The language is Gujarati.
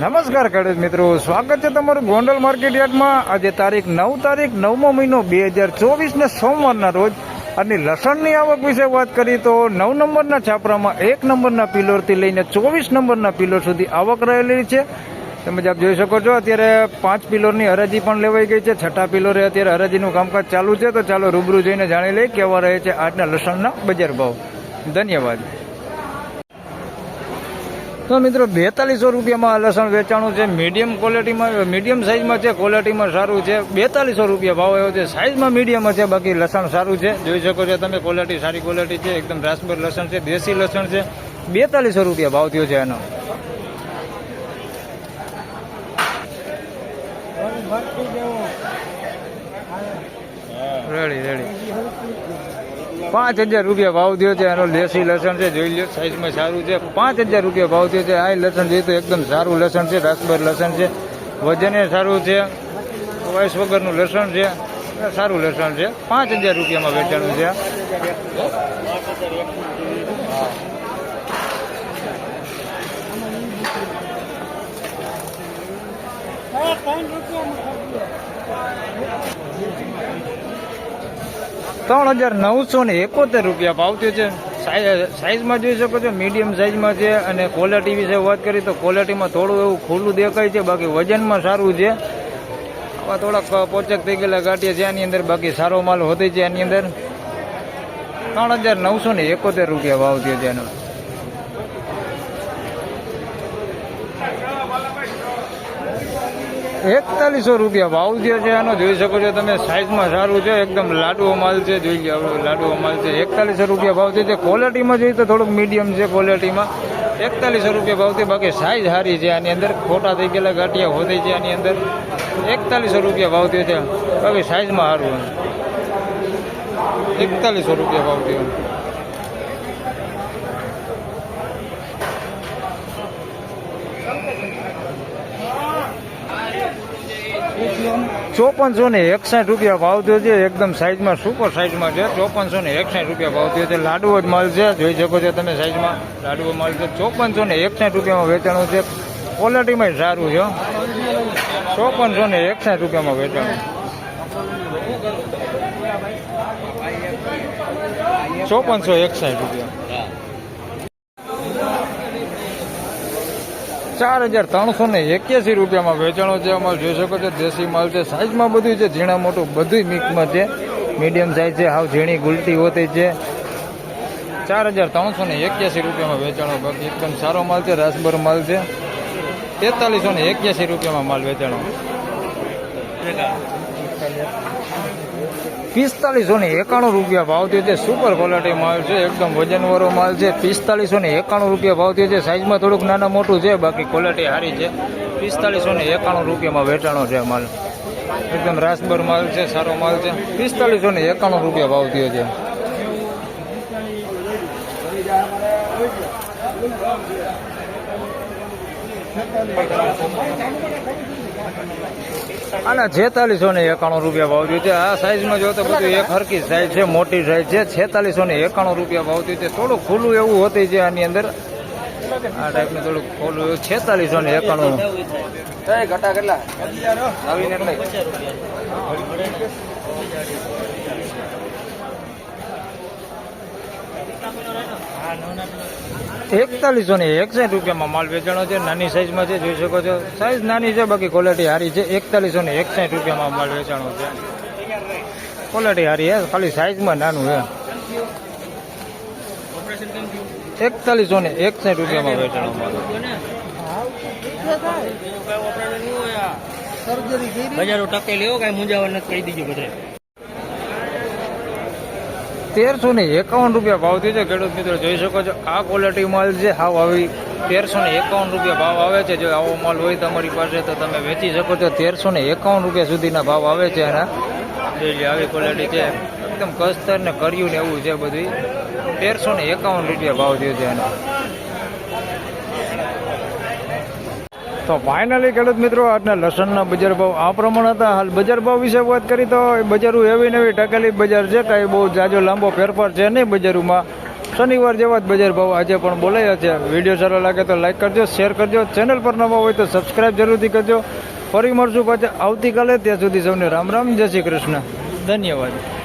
નમસ્કાર ખેડૂત મિત્રો. સ્વાગત છે તમારું ગોંડલ માર્કેટ યાર્ડમાં. આજે તારીખ નવ તારીખ નવમો મહિનો બે હજાર ચોવીસને સોમવારના રોજ. અને લસણની આવક વિશે વાત કરી તો નવ નંબરના છાપરામાં એક નંબરના પિલોરથી લઈને ચોવીસ નંબરના પિલોર સુધી આવક રહેલી છે. તેમજ આપ જોઈ શકો છો, અત્યારે પાંચ પિલોરની હરાજી પણ લેવાઈ ગઈ છે. છઠ્ઠા પિલોરે અત્યારે હરાજીનું કામકાજ ચાલુ છે. તો ચાલો રૂબરૂ જઈને જાણી લઈએ કેવા રહે છે આજના લસણના બજાર ભાવ. ધન્યવાદ. તો મિત્રો બેતાલીસો રૂપિયામાં લસણ વેચાણું છે. મીડિયમ ક્વોલિટીમાં મીડિયમ સાઇઝમાં છે ક્વોલિટીમાં સારું છે. બેતાલીસો રૂપિયા ભાવ આવ્યો છે. સાઇઝમાં મીડિયમ છે બાકી લસણ સારું છે. જોઈ શકો છો તમે ક્વોલિટી સારી ક્વોલિટી છે. એકદમ રાસબર લસણ છે દેશી લસણ છે. બેતાલીસો રૂપિયા ભાવ થયો છે એનો. Ready ready. પાંચ હજાર રૂપિયા ભાવ થયો છે, એનો દેશી લસણ છે, જોઈ લો સાઈઝમાં સારું છે. પાંચ હજાર રૂપિયા ભાવ થયો છે, આ લસણ જોઈએ તો એકદમ સારું લસણ છે રાસબર લસણ છે. વજને સારું છે, વાઇસ વગરનું લસણ છે સારું લસણ છે. પાંચ હજાર રૂપિયામાં વેચાણું છે. ત્રણ હજાર નવસો ને એકોતેર રૂપિયા ભાવ થયો છે. સાઈઝમાં જોઈ શકો છો, મીડિયમ સાઈઝમાં છે અને ક્વોલિટી વિશે વાત કરી તો ક્વોલિટીમાં થોડું એવું ખુલ્લું દેખાય છે, બાકી વજનમાં સારું છે. આવા થોડાક પોચક થઈ ગયેલા ગાંઠિયા છે એની અંદર બાકી સારો માલ હોતે છે એની અંદર. ત્રણ હજાર નવસો ને એકોતેર રૂપિયા ભાવ થયો છે એનો. એકતાલીસો રૂપિયા ભાવ જે છે એનો જોઈ શકો છો તમે સાઈઝમાં સારું છે, એકદમ લાડુઓ માલ છે, જોઈ લો આપણે લાડુઓ માલ છે. એકતાલીસો રૂપિયા ભાવ છે. ક્વોલિટીમાં જોઈએ તો થોડુંક મીડિયમ છે ક્વોલિટીમાં એકતાલીસો રૂપિયા ભાવ બાકી સાઈઝ સારી છે આની અંદર. ખોટા થઈ ગયેલા, ગાંઠિયા હોતી છે આની અંદર. એકતાલીસો રૂપિયા ભાવ છે બાકી સાઈઝમાં સારું એકતાલીસો રૂપિયા ભાવ થયો ચોપનસો ને એકસાઠ રૂપિયા ભાવ થયો છે. એકદમ સાઈઝમાં સુપર સાઈઝમાં છે. ચોપનસો ને એકસાઠ રૂપિયા ભાવ થયો છે. લાડુઓ જ માલ છે. જોઈ શકો છો તમે સાઈઝમાં લાડુઓ માલ છે. ચોપનસો ને એકસાઠ રૂપિયામાં વેચાણું છે. ક્વોલિટીમાં સારું છે. ચોપનસો ને એકસાઠ રૂપિયામાં વેચાણું. ચોપનસો એકસાઠ રૂપિયા. ચાર હજાર ત્રણસો ને એક્યાસી રૂપિયામાં વેચાણો છે. અમારે જોઈ શકો છો, દેશી માલ છે. સાઇઝમાં બધું છે. ઝીણા મોટું બધું મિક્સમાં છે. મીડિયમ સાઇઝ છે. હાવ ઝીણી, ગુલટી હોતી છે. ચાર હજાર ત્રણસો ને એક્યાસી રૂપિયામાં વેચાણો બાકી. એકદમ સારો માલ છે. રાસબર માલ છે. તેતાલીસો ને એક્યાસી રૂપિયામાં માલ વેચાણો. પિસ્તાલીસો ને એકાણું રૂપિયા ભાવ થયો છે. સુપર ક્વોલિટી માલ છે, એકદમ વજનવાળો માલ છે. પિસ્તાલીસો ને એકાણું રૂપિયા ભાવ થયો છે. સાઈઝમાં થોડુંક નાના મોટું છે, બાકી ક્વોલિટી સારી છે. પિસ્તાલીસો ને એકાણું રૂપિયામાં વેચાણો છે માલ. એકદમ રાસબર માલ છે, સારો માલ છે. પિસ્તાલીસો ને એકાણું રૂપિયા ભાવ થયો છે. આના છેતાલીસો ને એકાણું રૂપિયા ભાવ થયું છે. આ સાઈઝમાં જો તો બધું એક હરકી સાઈઝ છે મોટી સાઈઝ છે. છેતાલીસો ને એકાણું રૂપિયા ભાવ થયું છે. થોડું ખુલ્લું એવું હોતી છે આની અંદર. આ ટાઈપનું થોડું ખુલ્લું એવું. છેતાલીસો ને એકાણું. ઘટા કેટલા? નવીન એટલે. એકતાલીસો ને એકસઠ રૂપિયામાં માલ વેચાણો છે, નાની સાઈઝમાં છે, જોઈ શકો છો. સાઈઝ નાની છે, બાકી ક્વોલિટી સારી છે. એકતાલીસો ને એકસઠ રૂપિયામાં માલ વેચાણો છે. ક્વોલિટી સારી છે, ખાલી સાઈઝમાં નાનું છે. એકતાલીસો ને એકસઠ રૂપિયામાં વેચાણો માલ. બજારો ટકે લેવો કઈ મુંજાવા નથી કહી દીજો બધે તેરસો ને એકાવન રૂપિયા ભાવ થયો છે. ખેડૂત મિત્રો જોઈ શકો છો, આ ક્વોલિટી માલ છે હાવ આવી તેરસો ને એકાવન રૂપિયા ભાવ આવે છે. જો આવો માલ હોય તમારી પાસે તો તમે વેચી શકો છો. તેરસો ને એકાવન રૂપિયા સુધીના ભાવ આવે છે એના જોઈ આવી ક્વોલિટી છે. એકદમ કસ્તર ને કર્યું ને એવું છે બધું તેરસો ને એકાવન રૂપિયા ભાવ થયો છે એના તો ફાઇનલી ખેડૂત મિત્રો, આજના લસણના બજાર ભાવ આ પ્રમાણે હતા. હાલ બજાર ભાવ વિશે વાત કરી તો બજારું એવી નવી ટકેલી બજાર છે કાંઈ બહુ જાજો લાંબો ફેરફાર છે નહીં બજારોમાં. શનિવાર જેવા જ બજાર ભાવ આજે પણ બોલાયા છે. વીડિયો સારો લાગે તો લાઇક કરજો શેર કરજો. ચેનલ પર નવા હોય તો સબસ્ક્રાઈબ જરૂરથી કરજો. ફરી મળશું પાછા આવતીકાલે. ત્યાં સુધી સૌને રામ રામ. જય શ્રી કૃષ્ણ. ધન્યવાદ.